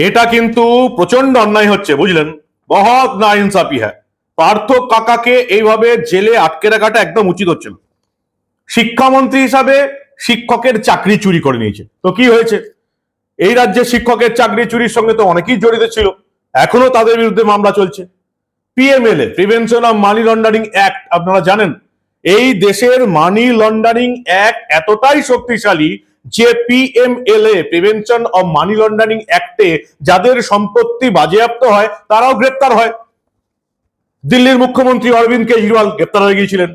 এটা কিন্তু প্রচণ্ড অন্যায় হচ্ছে, বুঝলেন? বহুত না ইনসাফি হ্যাঁ। পার্থ কাকাকে এইভাবে জেলে আটকে রাখাটা একদম উচিত হচ্ছে না। শিক্ষামন্ত্রী হিসাবে শিক্ষকের চাকরি চুরি করে নিয়েছে। তো কি হয়েছে? এই রাজ্যে শিক্ষকের চাকরি চুরির সঙ্গে তো অনেকেই জড়িত ছিল। এখনও তাদের বিরুদ্ধে মামলা চলছে। PMLA prevention of money laundering act আপনারা জানেন? এই দেশের মানি লন্ডারিং অ্যাক্ট এতটাই শক্তিশালী যে PMLA prevention of money laundering অ্যাক্টে যাদের সম্পত্তি বাজেয়াপ্ত হয়, তারাও গ্রেপ্তার হয়। দিল্লির মুখ্যমন্ত্রী অরবিন্দ কেজরিওয়াল গ্রেপ্তার হয়ে গিয়েছিলেন।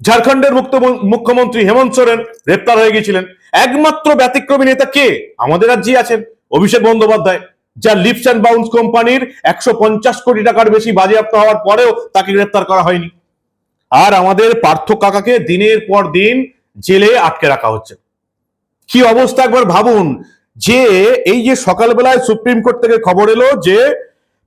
ঝাড়খণ্ডের মুখ্যমন্ত্রী হেমন্ত সোরেন গ্রেপ্তার হয়ে গিয়েছিলেন। একমাত্র ব্যতিক্রমী নেতা কে? আমাদের রাজ্যে আছেন অভিষেক বন্দ্যোপাধ্যায় যা লিপস অ্যান্ড বাউন্স কোম্পানির একশো পঞ্চাশ কোটি টাকার বেশি বাজেয়াপ্ত হওয়ার পরেও তাকে গ্রেপ্তার করা হয়নি। আর আমাদের পার্থ কাকাকে দিনের পর দিন জেলে আটকে রাখা হচ্ছে। কি অবস্থা একবার ভাবুন? যে এই যে সকালবেলায় সুপ্রিম কোর্ট থেকে খবর এলো যে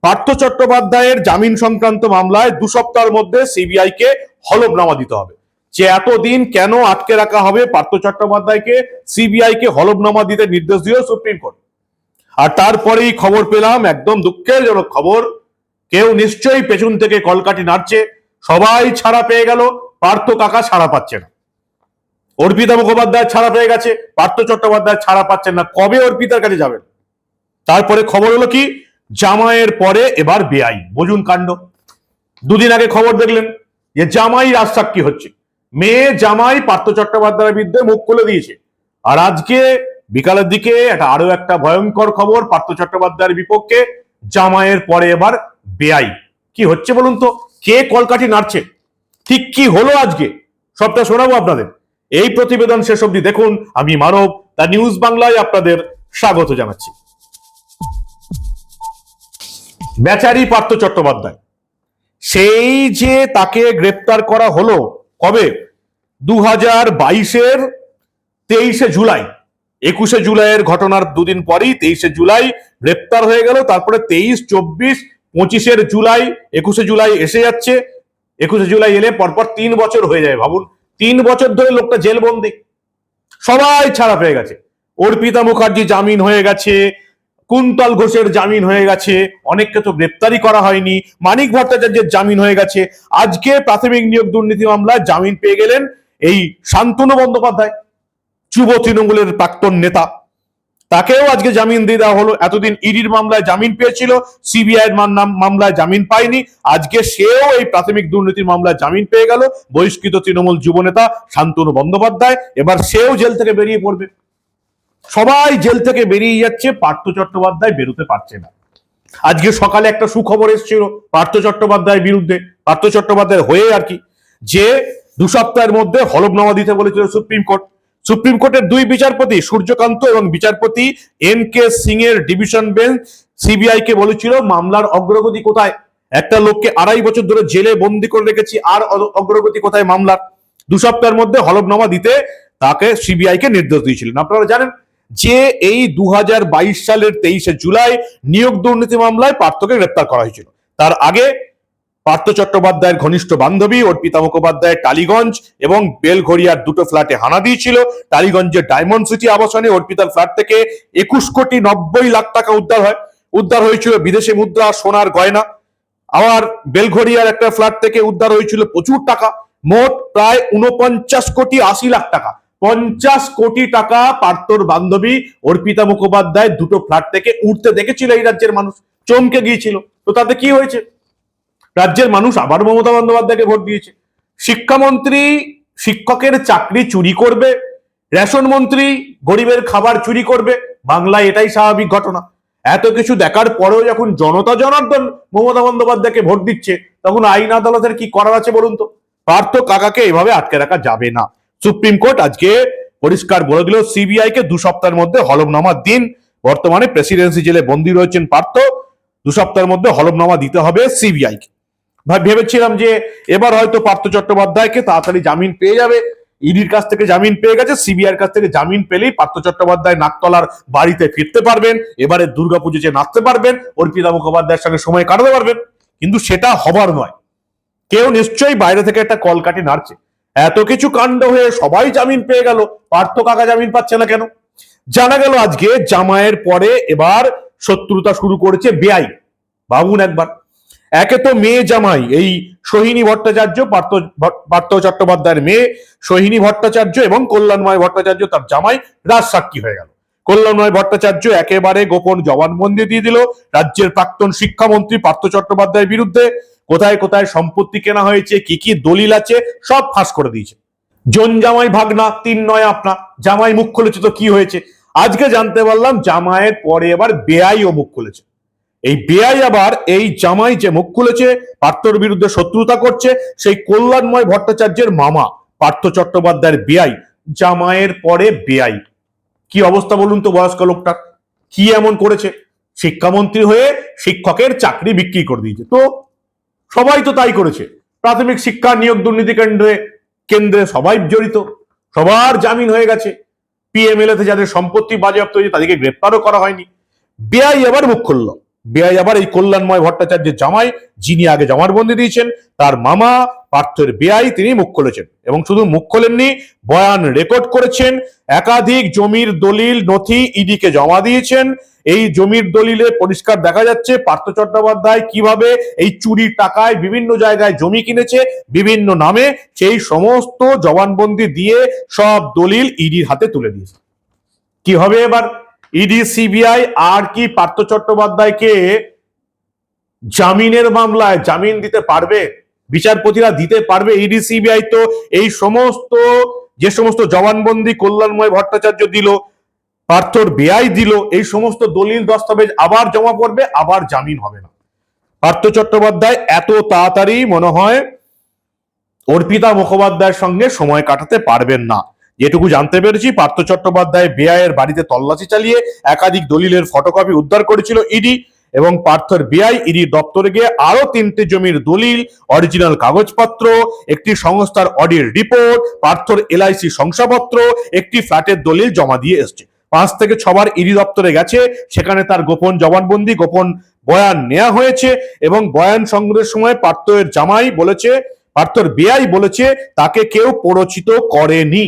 পার্থ চট্টোপাধ্যায়ের জামিন সংক্রান্ত মামলায় দু সপ্তাহের মধ্যে সিবিআই কে হলফনামা দিতে হবে। যে এতদিন কেন আটকে রাখা হবে পার্থ চট্টোপাধ্যায়কে সিবিআই কে হলফনামা দিতে নির্দেশ দিল সুপ্রিম কোর্ট। আর তারপরেই খবর পেলাম, একদম দুঃখের জনক খবর, কেউ নিশ্চয়ই পেছন থেকে কলকাটি নাড়ছে, সবাই ছাড়া পেয়ে গেল, পার্থ কাকা ছাড়া পাচ্ছে না। অর্পিতা মুখোপাধ্যায় ছাড়া পেয়ে গেছে, পার্থ চট্টোপাধ্যায় ছাড়া পাচ্ছেন না। কবে অর্পিতার কাছে যাবেন? তারপরে খবর হলো কি? জামাইয়ের পরে এবার বেআই বুঝুন কাণ্ড। দুদিন আগে খবর দেখলেন যে জামাই রাজসাক্ষী হচ্ছে। মেয়ে জামাই পার্থ চট্টোপাধ্যায়ের বিরুদ্ধে মুখ খুলে দিয়েছে। আর আজকে বিকালের দিকে একটা আরও একটা ভয়ঙ্কর খবর পার্থ চট্টোপাধ্যায়ের বিপক্ষে জামাইয়ের পরে এবার বেআই কি হচ্ছে বলুন তো? কে কলকাঠি নাড়ছে? ঠিক কি হলো আজকে? সবটা শোনাবো আপনাদের। এই প্রতিবেদন শেষ অবধি দেখুন, আমি মানব দ্য নিউজ বাংলায় আপনাদের স্বাগত জানাচ্ছি। বেচারি পার্থ চট্টোপাধ্যায়, সেই যে তাকে গ্রেপ্তার করা হলো কবে? দু হাজার বাইশের তেইশে জুলাই, একুশে জুলাইয়ের ঘটনার দুদিন পরেই তেইশে জুলাই গ্রেপ্তার হয়ে গেল, তারপরে তেইশ, চব্বিশ, পঁচিশের জুলাই, একুশে জুলাই এসে যাচ্ছে, একুশে জুলাই এলে পরপর তিন বছর হয়ে যায়, ভাবুন। তিন বছর ধরে লোকটা জেলবন্দি। সবাই ছাড়া পেয়ে গেছে। অর্পিতা মুখার্জি জামিন হয়ে গেছে, কুন্তল ঘোষের জামিন হয়ে গেছে, অনেককে তো গ্রেপ্তারি করা হয়নি, মানিক ভট্টাচার্যের জামিন হয়ে গেছে। আজকে প্রাথমিক নিয়োগ দুর্নীতি মামলায় জামিন পেয়ে গেলেন এই শান্তনু বন্দ্যোপাধ্যায়, যুব তৃণমূলের প্রাক্তন নেতা। তাকেও আজকে জামিন দিয়ে দেওয়া হলো। এতদিন ইডির মামলায় জামিন পেয়েছিল সিবিআই এর মামলায় জামিন পায়নি। আজকে সেও এই প্রাথমিক দুর্নীতির মামলায় জামিন পেয়ে গেল। বহিষ্কৃত তৃণমূল যুবনেতা শান্তনু বন্দ্যোপাধ্যায়। এবার সেও জেল থেকে বেরিয়ে পড়বে। সবাই জেল থেকে বেরিয়ে যাচ্ছে, পার্থ চট্টোপাধ্যায় বেরোতে পারছে না। আজকে সকালে একটা সুখবর এসেছিল পার্থ চট্টোপাধ্যায়ের বিরুদ্ধে। পার্থ চট্টোপাধ্যায়ের হয়ে আর কি। যে দু সপ্তাহের মধ্যে হলফনামা দিতে বলেছিল সুপ্রিম কোর্ট। সুপ্রিম কোর্টের দুই বিচারপতি, সূর্যকান্ত এবং বিচারপতি এন কে সিং এর ডিভিশন বেঞ্চ সিবিআই কে বলেছিল, মামলার অগ্রগতি কোথায়? একটা লোককে আড়াই বছর ধরে জেলে বন্দি করে রেখেছি, আর অগ্রগতি কোথায় মামলার? দু সপ্তাহের মধ্যে হলফনামা দিতে তাকে সিবিআই কে নির্দেশ দিয়েছিলেন। আপনারা জানেন যে এই দু হাজার বাইশ সালের তেইশে জুলাই নিয়োগ দুর্নীতি মামলায় পার্থকে গ্রেপ্তার করা হয়েছিল। তার আগে পার্থ চট্টোপাধ্যায়ের ঘনিষ্ঠ বান্ধবী অর্পিতা মুখোপাধ্যায় টালিগঞ্জ এবং বেলঘড়িয়ার দুটো ফ্ল্যাটে হানা দিয়েছিল। টালিগঞ্জের ডায়মন্ড সিটি আবাসনে অর্পিতার ফ্ল্যাট থেকে একুশ কোটি নব্বই লাখ টাকা উদ্ধার হয়। উদ্ধার হয়েছিল বিদেশি মুদ্রা, সোনার গয়না। আবার বেলঘড়িয়ার একটা ফ্ল্যাট থেকে উদ্ধার হয়েছিল প্রচুর টাকা। মোট প্রায় উনপঞ্চাশ কোটি আশি লাখ টাকা। পঞ্চাশ কোটি টাকা পার্থর বান্ধবী অর্পিতা মুখোপাধ্যায় দুটো ফ্ল্যাট থেকে উঠতে দেখেছিল এই রাজ্যের মানুষ। চমকে গিয়েছিল। তো তাতে কি হয়েছে? রাজ্যের মানুষ আবার মমতা বন্দ্যোপাধ্যায়কে ভোট দিয়েছে। শিক্ষামন্ত্রী শিক্ষকের চাকরি চুরি করবে, রেশন মন্ত্রী গরিবের খাবার চুরি করবে, বাংলায় এটাই স্বাভাবিক ঘটনা। এত কিছু দেখার পরেও যখন জনতা জনার্দন মমতা বন্দ্যোপাধ্যায়কে ভোট দিচ্ছে, তখন আইন আদালতের কি করার আছে বলুন তো? পার্থ কাকাকে এভাবে আটকে রাখা যাবে না। সুপ্রিম কোর্ট আজকে পরিষ্কার বলে দিল সিবিআই কে দু সপ্তাহের মধ্যে হলফনামা দিন। বর্তমানে প্রেসিডেন্সি জেলে বন্দী রয়েছেন পার্থ। দু সপ্তাহের মধ্যে হলফনামা দিতে হবে সিবিআই কে ভেবেছিলাম যে এবার হয়তো পার্থ চট্টোপাধ্যায়কে তাড়াতাড়ি জামিন পেয়ে যাবে। ইডির কাছ থেকে জামিন পেয়ে গেছে, সিবিআইয়ের কাছ থেকে জামিন পেলেই পার্থ চট্টোপাধ্যায় নাকতলার বাড়িতে ফিরতে পারবেন, এবারে দুর্গাপুজো যে নাচতে পারবেন, অর্পিতা মুখোপাধ্যায়ের সঙ্গে সময় কাটাতে পারবেন। কিন্তু সেটা হবার নয়। কেউ নিশ্চয়ই বাইরে থেকে একটা কলকাটি নাড়ছে। এত কিছু কাণ্ড হয়ে সবাই জামিন পেয়ে গেল, পার্থ কাকা জামিন পাচ্ছে না কেন? জানা গেল আজকে জামায়ের পরে এবার শত্রুতা শুরু করেছে বেআই ভাবুন একবার। একে তো মেয়ে জামাই, এই সোহিনী ভট্টাচার্য, পার্থ চট্টোপাধ্যায়ের মেয়ে, সোহিনী ভট্টাচার্য এবং কল্যাণময় ভট্টাচার্য তার জামাই রাজ সাক্ষী হয়ে গেল। কল্যাণময় ভট্টাচার্য একেবারে গোপন জবানবন্দি দিয়ে দিল রাজ্যের প্রাক্তন শিক্ষামন্ত্রী পার্থ চট্টোপাধ্যায়ের বিরুদ্ধে। কোথায় কোথায় সম্পত্তি কেনা হয়েছে, কি কি দলিল আছে, সব ফাঁস করে দিয়েছে। জন জামাই ভাগনা, তিন নয় আপনা, জামাই মুখ খুলেছে তো কি হয়েছে? আজকে জানতে পারলাম জামাইয়ের পরে এবার বেআইও মুখ খুলেছে। এই বেআই আবার এই জামাই যে মুখ খুলেছে, পার্থর বিরুদ্ধে শত্রুতা করছে, সেই কল্যাণময় ভট্টাচার্যের মামা, পার্থ চট্টোপাধ্যায়ের বেআই, জামাইয়ের পরে বেআই। কি অবস্থা বলুন তো বয়স্ক লোকটা? কি এমন করেছে? শিক্ষামন্ত্রী হয়ে শিক্ষকের চাকরি বিক্রি করে দিয়েছে। তো সবাই তো তাই করেছে। প্রাথমিক শিক্ষা, নিয়োগ দুর্নীতি কেন্দ্রে কেন্দ্রে সবাই জড়িত। সবার জামিন হয়ে গেছে। পিএমএলএ তে যাদের সম্পত্তি বাজেয়াপ্ত হয়েছে, তাদেরকে গ্রেপ্তারও করা হয়নি। বেআই আবার মুখ খুলল। বেআই আবার এই কল্যাণময় ভট্টাচার্যের জামাই, যিনি আগে জমানবন্দি দিয়েছেন, তার মামা পার্থের বেআই তিনি মুখ খুলেছেন। এবং শুধু মুখ খোলেননি, বয়ান রেকর্ড করেছেন, একাধিক জমির দলিল, নথি ইডিকে জমা দিয়েছেন। এই জমির দলিলে পরিষ্কার দেখা যাচ্ছে, পার্থ চট্টোপাধ্যায় কীভাবে এই চুরির টাকায় বিভিন্ন জায়গায় জমি কিনেছে, বিভিন্ন নামে সেই সমস্ত জবানবন্দি দিয়ে সব দলিল ইডির হাতে তুলে দিয়েছে। কি হবে এবার? ইডি, সিবিআই, আর কি পার্থ চট্টোপাধ্যায়কে জামিনের মামলায় জামিন দিতে পারবে? বিচারপতিরা দিতে পারবে? ইডি, সিবিআই তো এই সমস্ত, যে সমস্ত জবানবন্দি, কল্যাণময় ভট্টাচার্য দিল, পার্থর বেআই দিল, এই সমস্ত দলিল দস্তাবেজ আবার জমা পড়বে, আবার জামিন হবে না। পার্থ চট্টোপাধ্যায় এত তাড়াতাড়ি মনে হয় অর্পিতা মুখোপাধ্যায়ের সঙ্গে সময় কাটাতে পারবেন না। যেটুকু জানতে পেরেছি, পার্থ চট্টোপাধ্যায় বেআইয়ের বাড়িতে তল্লাশি চালিয়ে একাধিক দলিলের ফটোকপি উদ্ধার করেছিল ইডি এবং পার্থর বেআই ইডি দপ্তরে গিয়ে আরও তিনটে জমির দলিল অরিজিনাল কাগজপত্র, একটি সংস্থার অডির রিপোর্ট পার্থর এলআইসি শংসাপত্র, একটি ফ্ল্যাটের দলিল জমা দিয়ে এসছে। পাঁচ থেকে ছবার ইডি দপ্তরে গেছে, সেখানে তার গোপন জবানবন্দি, গোপন বয়ান নেওয়া হয়েছে এবং বয়ান সংগ্রহের সময় পার্থের জামাই বলেছে, পার্থর বেআই বলেছে, তাকে কেউ প্ররোচিত করেনি।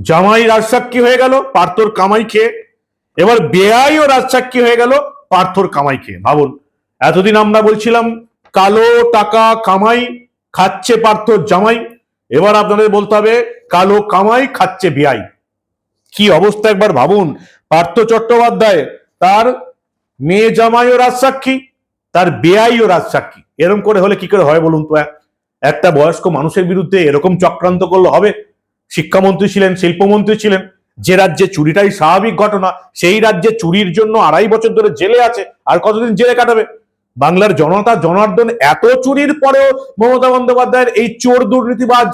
জামাই রাজসাক্ষী হয়ে গেল, পার্থর কামাই খেয়ে। এবার বেআইও রাজসাক্ষী হয়ে গেল, পার্থর কামাই খেয়ে। ভাবুন, এতদিন আমরা বলছিলাম, কালো টাকা কামাই খাচ্ছে পার্থর জামাই। এবার আপনাদের বলতে হবে, কালো কামাই খাচ্ছে বেআই। কি অবস্থা একবার ভাবুন, পার্থ চট্টোপাধ্যায় তার মেয়ে জামাইও রাজসাক্ষী, তার বেআইও রাজসাক্ষী। এরকম করে হলে কি করে হয় বলুন তো? এক- একটা বয়স্ক মানুষের বিরুদ্ধে এরকম চক্রান্ত করলে হবে? শিক্ষামন্ত্রী ছিলেন, শিল্পমন্ত্রী ছিলেন, যে রাজ্যে চুরিটাই স্বাভাবিক ঘটনা, সেই রাজ্যে চুরির জন্য আড়াই বছর ধরে জেলে আছে, আর কতদিন জেলে কাটাবে? বাংলার জনতা জনার্দন এত চুরির পরেও মমতা বন্দ্যোপাধ্যায়ের এই চোর দুর্নীতিবাজ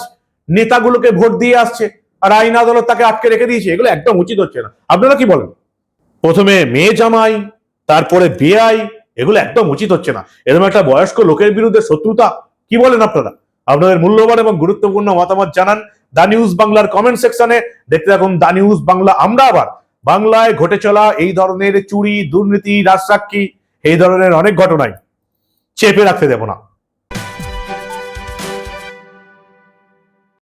নেতাগুলোকে ভোট দিয়ে আসছে, আর আইন আদালত তাকে আটকে রেখে দিয়েছে, এগুলো একদম উচিত হচ্ছে না। আপনারা কি বলেন? প্রথমে মেয়ে জামাই, তারপরে বেআই, এগুলো একদম উচিত হচ্ছে না। এরকম একটা বয়স্ক লোকের বিরুদ্ধে শত্রুতা, কি বলেন আপনারা? আপনাদের মূল্যবান এবং গুরুত্বপূর্ণ মতামত জানান দা নিউজ বাংলার কমেন্ট সেকশনে। দেখতে থাকুন দা নিউজ বাংলা। আমরা আবার বাংলায় ঘটে চলা এই ধরনের চুরি, দুর্নীতি, রাজসাক্ষী, এই ধরনের অনেক ঘটনায় চেপে রাখতে দেব না।